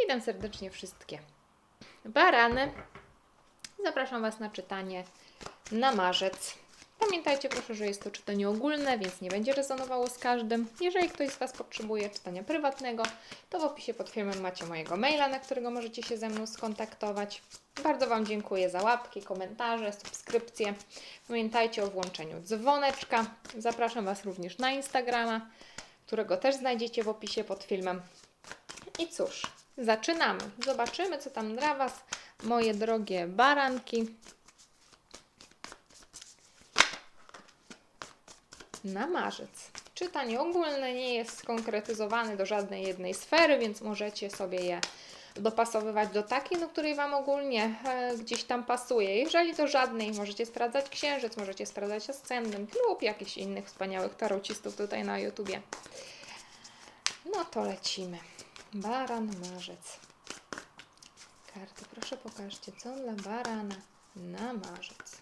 Witam serdecznie wszystkie barany. Zapraszam Was na czytanie na marzec. Pamiętajcie proszę, że jest to czytanie ogólne, więc nie będzie rezonowało z każdym. Jeżeli ktoś z Was potrzebuje czytania prywatnego, to w opisie pod filmem macie mojego maila, na którego możecie się ze mną skontaktować. Bardzo Wam dziękuję za łapki, komentarze, subskrypcje. Pamiętajcie o włączeniu dzwoneczka. Zapraszam Was również na Instagrama, którego też znajdziecie w opisie pod filmem. I cóż, zaczynamy. Zobaczymy, co tam dla Was, moje drogie baranki. Na marzec. Czytanie ogólne nie jest skonkretyzowane do żadnej jednej sfery, więc możecie sobie je dopasowywać do takiej, do której Wam ogólnie e, gdzieś tam pasuje. Jeżeli do żadnej, możecie sprawdzać księżyc, możecie sprawdzać ascendent lub jakichś innych wspaniałych tarocistów tutaj na YouTubie. No to lecimy. Baran, marzec. Karty, proszę pokażcie, co dla barana na marzec.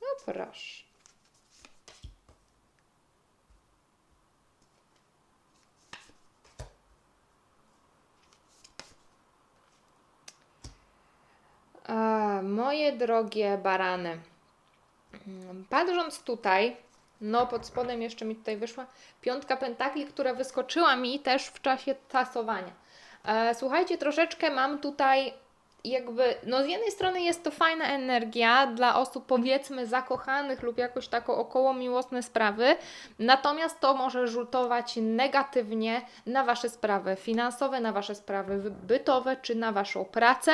No proszę. Moje drogie barany, mm, patrząc tutaj, no pod spodem jeszcze mi tutaj wyszła piątka pentakli, która wyskoczyła mi też w czasie tasowania. E, słuchajcie, troszeczkę mam tutaj jakby, no z jednej strony jest to fajna energia dla osób powiedzmy zakochanych lub jakoś tako około miłosne sprawy, natomiast to może rzutować negatywnie na Wasze sprawy finansowe, na Wasze sprawy bytowe czy na Waszą pracę.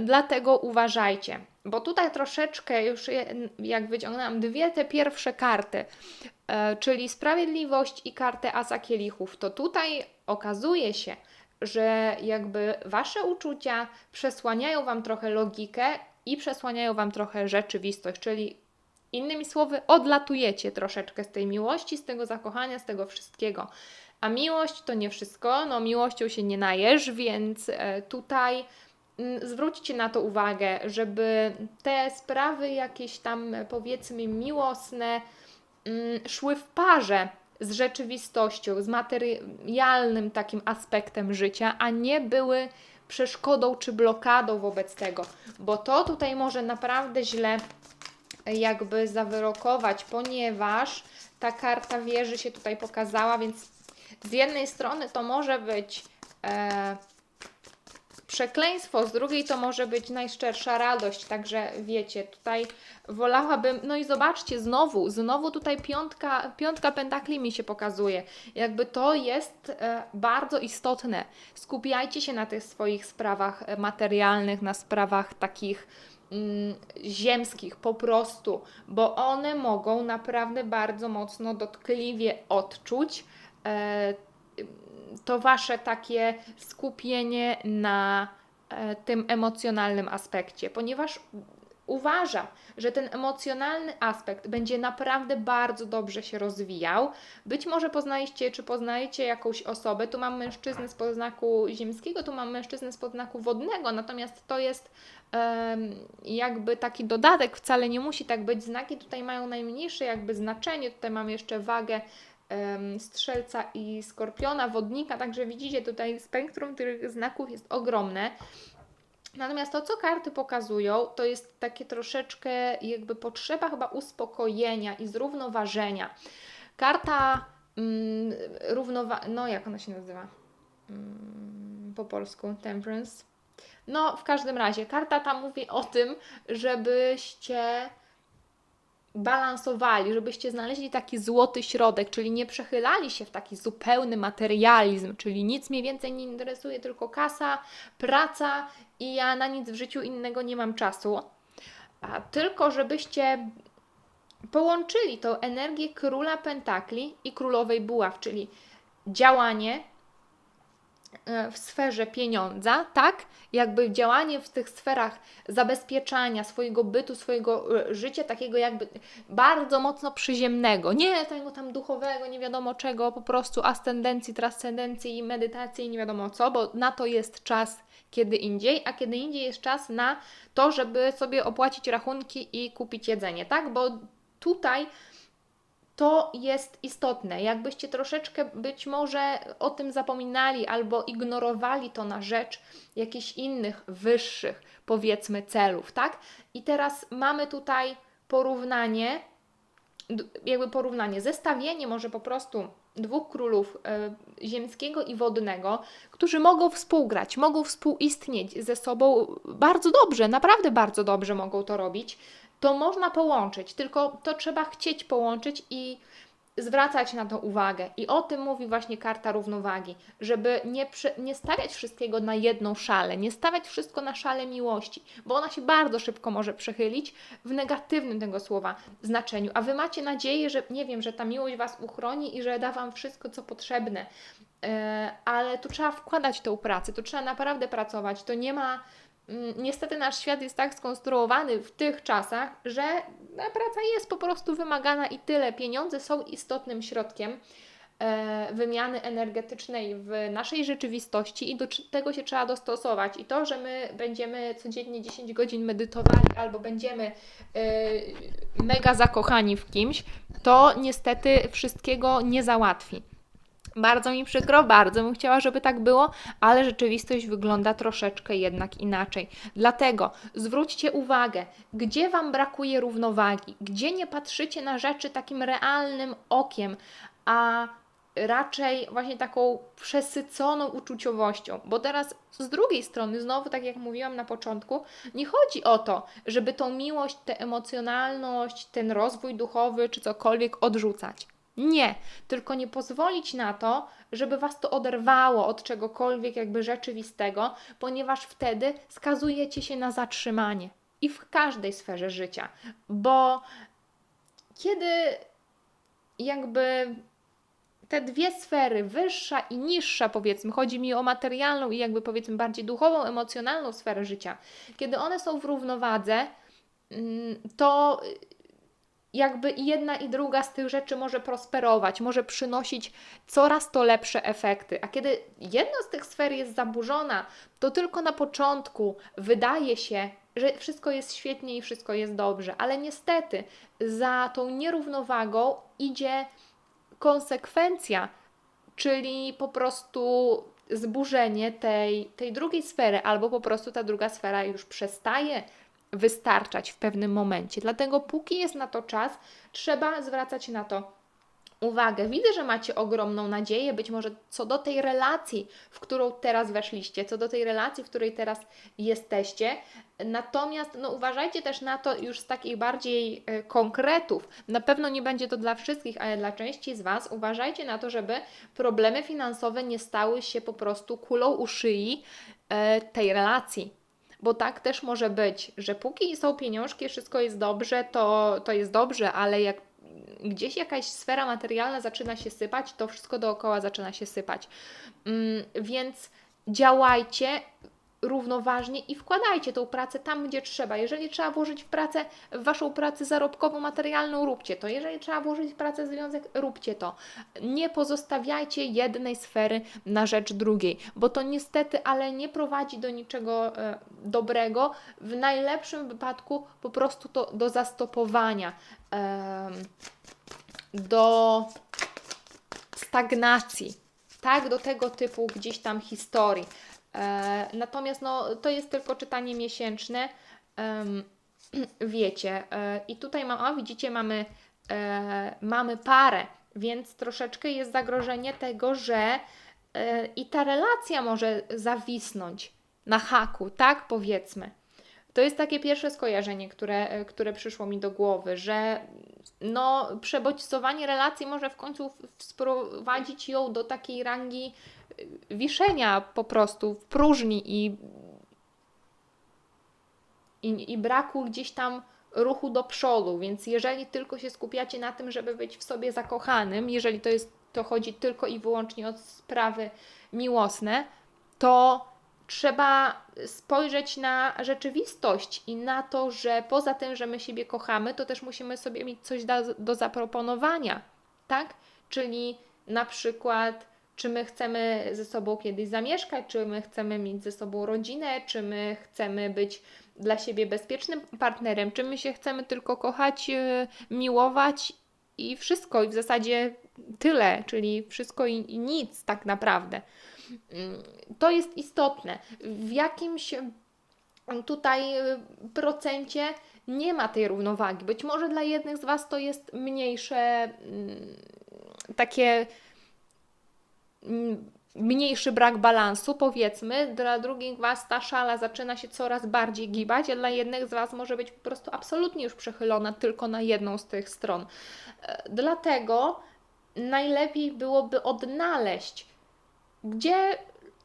Dlatego uważajcie, bo tutaj troszeczkę już jak wyciągnęłam dwie te pierwsze karty, e, czyli sprawiedliwość i kartę asa kielichów, to tutaj okazuje się, że jakby wasze uczucia przesłaniają wam trochę logikę i przesłaniają wam trochę rzeczywistość, czyli innymi słowy, odlatujecie troszeczkę z tej miłości, z tego zakochania, z tego wszystkiego. A miłość to nie wszystko, no miłością się nie najesz, więc e, tutaj mm, zwróćcie na to uwagę, żeby te sprawy jakieś tam powiedzmy miłosne mm, szły w parze z rzeczywistością, z materialnym takim aspektem życia, a nie były przeszkodą czy blokadą wobec tego, bo to tutaj może naprawdę źle jakby zawyrokować, ponieważ ta karta wieży się tutaj pokazała, więc z jednej strony to może być e, przekleństwo, z drugiej to może być najszczersza radość, także wiecie, tutaj wolałabym, no i zobaczcie, znowu, znowu tutaj piątka, piątka pentakli mi się pokazuje, jakby to jest e, bardzo istotne, skupiajcie się na tych swoich sprawach e, materialnych, na sprawach takich mm, ziemskich po prostu, bo one mogą naprawdę bardzo mocno dotkliwie odczuć e, to wasze takie skupienie na e, tym emocjonalnym aspekcie, ponieważ uważam, że ten emocjonalny aspekt będzie naprawdę bardzo dobrze się rozwijał. Być może poznaliście, czy poznajecie jakąś osobę. Tu mam mężczyznę z podznaku ziemskiego, tu mam mężczyznę z podznaku wodnego, natomiast to jest jakby taki dodatek, wcale nie musi tak być. Znaki tutaj mają najmniejsze jakby znaczenie. Tutaj mam jeszcze wagę strzelca i skorpiona, wodnika, także widzicie tutaj spektrum tych znaków jest ogromne. Natomiast to, co karty pokazują, to jest takie troszeczkę jakby potrzeba chyba uspokojenia i zrównoważenia. Karta mm, równowa... no jak ona się nazywa mm, po polsku? Temperance. No, w każdym razie, karta ta mówi o tym, żebyście balansowali, żebyście znaleźli taki złoty środek, czyli nie przechylali się w taki zupełny materializm, czyli nic mnie więcej nie interesuje, tylko kasa, praca i ja na nic w życiu innego nie mam czasu. A tylko żebyście połączyli tą energię króla pentakli i królowej buław, czyli działanie, w sferze pieniądza, tak? Jakby działanie w tych sferach zabezpieczania swojego bytu, swojego e, życia, takiego jakby bardzo mocno przyziemnego, nie tego tam duchowego, nie wiadomo czego, po prostu ascendencji, transcendencji, medytacji, nie wiadomo co, bo na to jest czas kiedy indziej, a kiedy indziej jest czas na to, żeby sobie opłacić rachunki i kupić jedzenie, tak? Bo tutaj to jest istotne. Jakbyście troszeczkę być może o tym zapominali albo ignorowali to na rzecz jakichś innych, wyższych, powiedzmy, celów, tak? I teraz mamy tutaj porównanie, jakby porównanie, zestawienie może po prostu dwóch królów e, ziemskiego i wodnego, którzy mogą współgrać, mogą współistnieć ze sobą bardzo dobrze, naprawdę bardzo dobrze mogą to robić to można połączyć, tylko to trzeba chcieć połączyć i zwracać na to uwagę. I o tym mówi właśnie karta równowagi, żeby nie, przy, nie stawiać wszystkiego na jedną szalę, nie stawiać wszystko na szale miłości, bo ona się bardzo szybko może przechylić w negatywnym tego słowa znaczeniu. A wy macie nadzieję, że nie wiem, że ta miłość was uchroni i że da wam wszystko, co potrzebne. E, ale tu trzeba wkładać tą pracę, tu trzeba naprawdę pracować. To nie ma niestety nasz świat jest tak skonstruowany w tych czasach, że praca jest po prostu wymagana i tyle. Pieniądze są istotnym środkiem e, wymiany energetycznej w naszej rzeczywistości i do tego się trzeba dostosować. I to, że my będziemy codziennie 10 godzin medytowali albo będziemy e, mega zakochani w kimś, to niestety wszystkiego nie załatwi. Bardzo mi przykro, bardzo bym chciała, żeby tak było, ale rzeczywistość wygląda troszeczkę jednak inaczej. Dlatego zwróćcie uwagę, gdzie Wam brakuje równowagi, gdzie nie patrzycie na rzeczy takim realnym okiem, a raczej właśnie taką przesyconą uczuciowością. Bo teraz z drugiej strony, znowu tak jak mówiłam na początku, nie chodzi o to, żeby tą miłość, tę emocjonalność, ten rozwój duchowy czy cokolwiek odrzucać. Nie, tylko nie pozwolić na to, żeby was to oderwało od czegokolwiek jakby rzeczywistego, ponieważ wtedy skazujecie się na zatrzymanie i w każdej sferze życia, bo kiedy jakby te dwie sfery, wyższa i niższa, powiedzmy, chodzi mi o materialną i jakby powiedzmy bardziej duchową, emocjonalną sferę życia, kiedy one są w równowadze, mm, to jakby jedna i druga z tych rzeczy może prosperować, może przynosić coraz to lepsze efekty. A kiedy jedna z tych sfer jest zaburzona, to tylko na początku wydaje się, że wszystko jest świetnie i wszystko jest dobrze, ale niestety za tą nierównowagą idzie konsekwencja, czyli po prostu zburzenie tej, tej drugiej sfery, albo po prostu ta druga sfera już przestaje wystarczać w pewnym momencie. Dlatego, póki jest na to czas, trzeba zwracać na to uwagę. Widzę, że macie ogromną nadzieję, być może co do tej relacji, w którą teraz weszliście, co do tej relacji, w której teraz jesteście. Natomiast no, uważajcie też na to już z takich bardziej e, konkretów. Na pewno nie będzie to dla wszystkich, ale dla części z Was. Uważajcie na to, żeby problemy finansowe nie stały się po prostu kulą u szyi e, tej relacji bo tak też może być, że póki są pieniążki, wszystko jest dobrze, to, to jest dobrze, ale jak gdzieś jakaś sfera materialna zaczyna się sypać, to wszystko dookoła zaczyna się sypać. Mm, więc działajcie równoważnie i wkładajcie tą pracę tam, gdzie trzeba. Jeżeli trzeba włożyć w pracę, w Waszą pracę zarobkową, materialną, róbcie to. Jeżeli trzeba włożyć w pracę związek, róbcie to. Nie pozostawiajcie jednej sfery na rzecz drugiej, bo to niestety, ale nie prowadzi do niczego e, dobrego. W najlepszym wypadku po prostu to do zastopowania, e, do stagnacji, tak, do tego typu gdzieś tam historii. E, natomiast no, to jest tylko czytanie miesięczne. Wiecie, e, i tutaj mam, o widzicie, mamy, e, mamy parę, więc troszeczkę jest zagrożenie tego, że i ta relacja może zawisnąć na haku, tak powiedzmy. To jest takie pierwsze skojarzenie, które, które przyszło mi do głowy, że no, przebodźcowanie relacji może w końcu sprowadzić ją do takiej rangi wiszenia po prostu w próżni i, i, i braku gdzieś tam ruchu do przodu. Więc jeżeli tylko się skupiacie na tym, żeby być w sobie zakochanym, jeżeli to jest to chodzi tylko i wyłącznie o sprawy miłosne, to trzeba spojrzeć na rzeczywistość i na to, że poza tym, że my siebie kochamy, to też musimy sobie mieć coś do, do zaproponowania, tak? Czyli na przykład, czy my chcemy ze sobą kiedyś zamieszkać, czy my chcemy mieć ze sobą rodzinę, czy my chcemy być dla siebie bezpiecznym partnerem, czy my się chcemy tylko kochać, yy, miłować i wszystko, i w zasadzie tyle, czyli wszystko i, nic tak naprawdę. Mm, To jest istotne. W jakimś tutaj y, procencie nie ma tej równowagi. Być może dla jednych z Was to jest mniejsze, mm, takie mniejszy brak balansu, powiedzmy, dla drugich Was ta szala zaczyna się coraz bardziej gibać, a dla jednych z Was może być po prostu absolutnie już przechylona tylko na jedną z tych stron. E, Dlatego najlepiej byłoby odnaleźć, gdzie,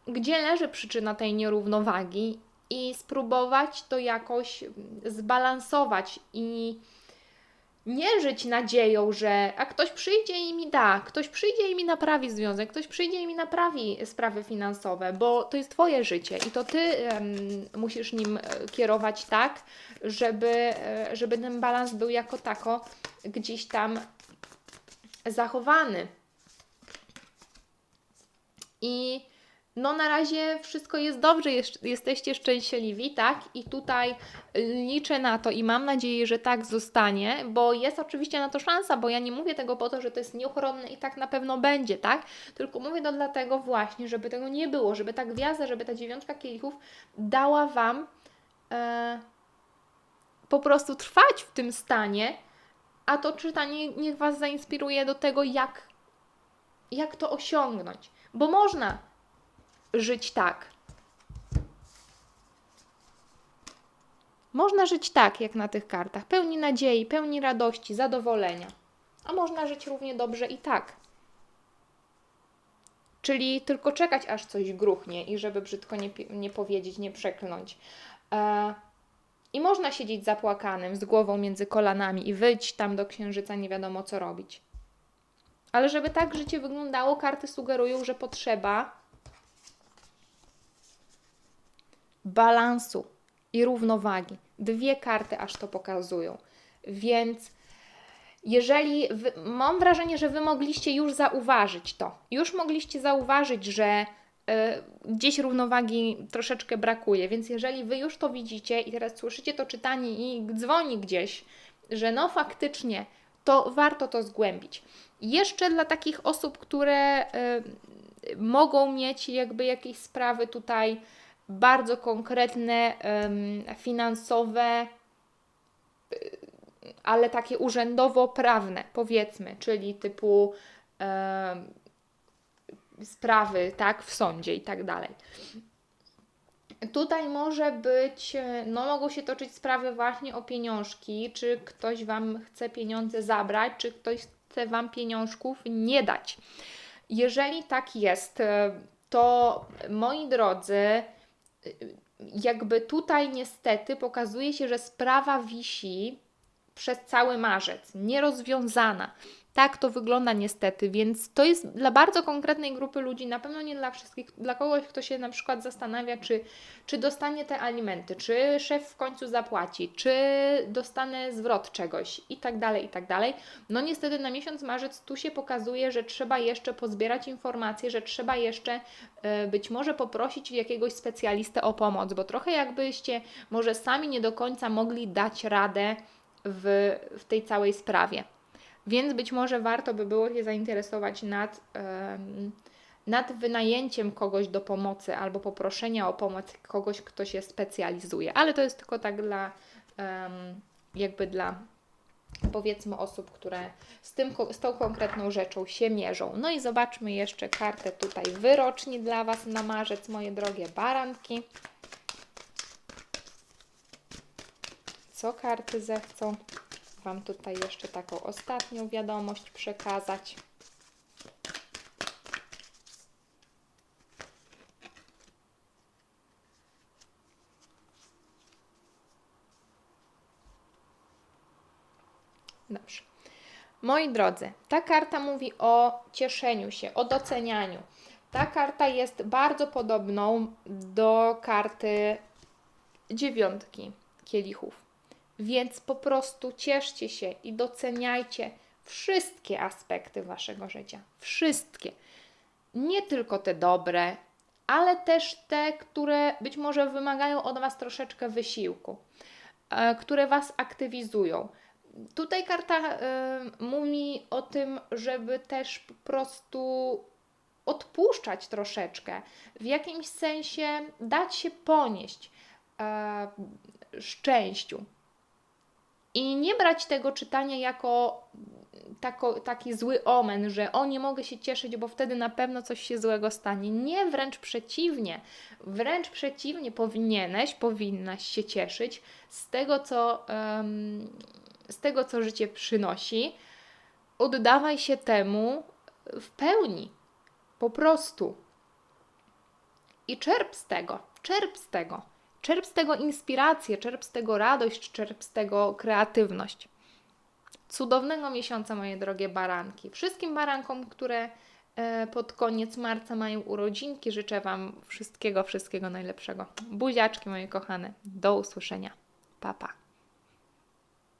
gdzie leży przyczyna tej nierównowagi i spróbować to jakoś zbalansować i nie żyć nadzieją, że a ktoś przyjdzie i mi da, ktoś przyjdzie i mi naprawi związek, ktoś przyjdzie i mi naprawi sprawy finansowe, bo to jest Twoje życie i to Ty em, musisz nim e, kierować tak, żeby, e, żeby ten balans był jako tako gdzieś tam zachowany. I no na razie wszystko jest dobrze, jest, jesteście szczęśliwi, tak? I tutaj liczę na to i mam nadzieję, że tak zostanie, bo jest oczywiście na to szansa, bo ja nie mówię tego po to, że to jest nieuchronne i tak na pewno będzie, tak? Tylko mówię to dlatego właśnie, żeby tego nie było, żeby ta gwiazda, żeby ta dziewiątka kielichów dała Wam e, po prostu trwać w tym stanie, a to czytanie niech Was zainspiruje do tego, jak, jak to osiągnąć. Bo można żyć tak. Można żyć tak, jak na tych kartach, pełni nadziei, pełni radości, zadowolenia. A można żyć równie dobrze i tak. Czyli tylko czekać, aż coś gruchnie i żeby brzydko nie, nie powiedzieć, nie przekląć. E, I można siedzieć zapłakanym, z głową między kolanami i wyjść tam do księżyca, nie wiadomo co robić. Ale żeby tak życie wyglądało, karty sugerują, że potrzeba balansu i równowagi. Dwie karty aż to pokazują. Więc jeżeli wy, mam wrażenie, że wy mogliście już zauważyć to, już mogliście zauważyć, że y, gdzieś równowagi troszeczkę brakuje, więc jeżeli wy już to widzicie i teraz słyszycie to czytanie i dzwoni gdzieś, że no faktycznie to warto to zgłębić. Jeszcze dla takich osób, które y, mogą mieć jakby jakieś sprawy tutaj bardzo konkretne, finansowe, y, ale takie urzędowo-prawne, powiedzmy, czyli typu sprawy, tak, w sądzie i tak dalej. Tutaj może być, e, no mogą się toczyć sprawy właśnie o pieniążki, czy ktoś Wam chce pieniądze zabrać, czy ktoś chce Wam pieniążków nie dać. Jeżeli tak jest, e, to moi drodzy, jakby tutaj niestety pokazuje się, że sprawa wisi przez cały marzec, nierozwiązana. Tak to wygląda niestety, więc to jest dla bardzo konkretnej grupy ludzi, na pewno nie dla wszystkich, dla kogoś, kto się na przykład zastanawia, czy, czy dostanie te alimenty, czy szef w końcu zapłaci, czy dostanę zwrot czegoś i tak dalej, i tak dalej. No niestety na miesiąc marzec tu się pokazuje, że trzeba jeszcze pozbierać informacje, że trzeba jeszcze e, być może poprosić jakiegoś specjalistę o pomoc, bo trochę jakbyście może sami nie do końca mogli dać radę w, w tej całej sprawie. Więc być może warto by było się zainteresować nad, nad wynajęciem kogoś do pomocy albo poproszenia o pomoc kogoś, kto się specjalizuje. Ale to jest tylko tak dla, jakby dla powiedzmy osób, które z, tym, z tą konkretną rzeczą się mierzą. No i zobaczmy jeszcze kartę tutaj wyroczni dla Was na marzec, moje drogie baranki. Co karty zechcą Wam tutaj jeszcze taką ostatnią wiadomość przekazać. Dobrze. Moi drodzy, ta karta mówi o cieszeniu się, o docenianiu. Ta karta jest bardzo podobną do karty dziewiątki kielichów. Więc po prostu cieszcie się i doceniajcie wszystkie aspekty waszego życia. Wszystkie. Nie tylko te dobre, ale też te, które być może wymagają od was troszeczkę wysiłku, e, które was aktywizują. Tutaj karta e, mówi o tym, żeby też po prostu odpuszczać troszeczkę, w jakimś sensie dać się ponieść e, szczęściu. I nie brać tego czytania jako tako, taki zły omen, że o nie mogę się cieszyć, bo wtedy na pewno coś się złego stanie. Nie, wręcz przeciwnie. Wręcz przeciwnie, powinieneś, powinnaś się cieszyć z tego, co, em, z tego, co życie przynosi. Oddawaj się temu w pełni. Po prostu. I czerp z tego, czerp z tego. Czerp z tego inspirację, czerp z tego radość, czerp z tego kreatywność. Cudownego miesiąca, moje drogie baranki. Wszystkim barankom, które e, pod koniec marca mają urodzinki, życzę Wam wszystkiego, wszystkiego najlepszego. Buziaczki, moje kochane. Do usłyszenia. Pa, pa.